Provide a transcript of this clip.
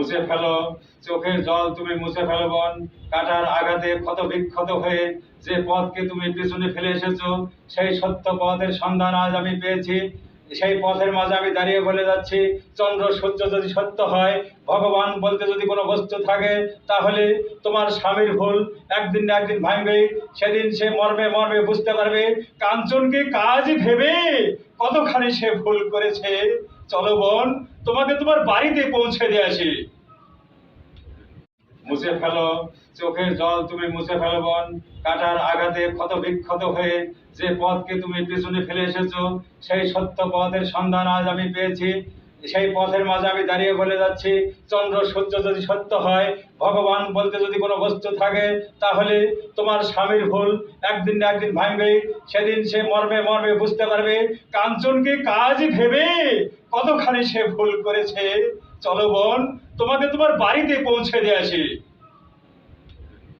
মুছে ফেলো। চোখের জল তুমি মুছে ফেলো বোন। কাটার আঘাতে ক্ষত বিক্ষত হয়ে যে পথকে তুমি পিছনে ফেলে এসেছ, সেই সত্য পথের সন্ধান আজ আমি পেয়েছি। সেই পথের মাঝে আমি দাঁড়িয়ে বলে যাচ্ছি, চন্দ্র সূর্য যদি সত্য হয়, ভগবান বলতে যদি কোনো বস্তু থাকে, তাহলে তোমার স্বামীর ভুল একদিন না একদিন ভাঙবে। সেদিন সে মর্মে মর্মে বুঝতে পারবে, কাঞ্চনকে কাজ ভেবে কতখানি সে ভুল করেছে। চলো বোন, তোমাকে তোমার বাড়িতে পৌঁছে দিয়ে আসি। মুছে ফেলো, চোখের জল তুমি মুছে ফেলো বোন। কাটার আঘাতে ক্ষত বিক্ষত হয়ে যে পথকে তুমি পেছনে ফেলে এসেছ, সেই সত্য পথের সন্ধান আজ আমি পেয়েছি। সেই পথের মাঝে আমি দাঁড়িয়ে বলে যাচ্ছি, চন্দ্র, সূর্য যদি সত্য হয়, ভগবান বলতে যদি কোনো বস্তু থাকে, তাহলে তোমার স্বামীর ভুল একদিন না একদিন ভাঙবে সেদিন সে মর্মে মর্মে বুঝতে পারবে কাঞ্চনকে কাজ ভেবে কতখানি সে ভুল করেছে। চলো বোন, তোমাকে তোমার বাড়িতে পৌঁছে দিয়ে আসি।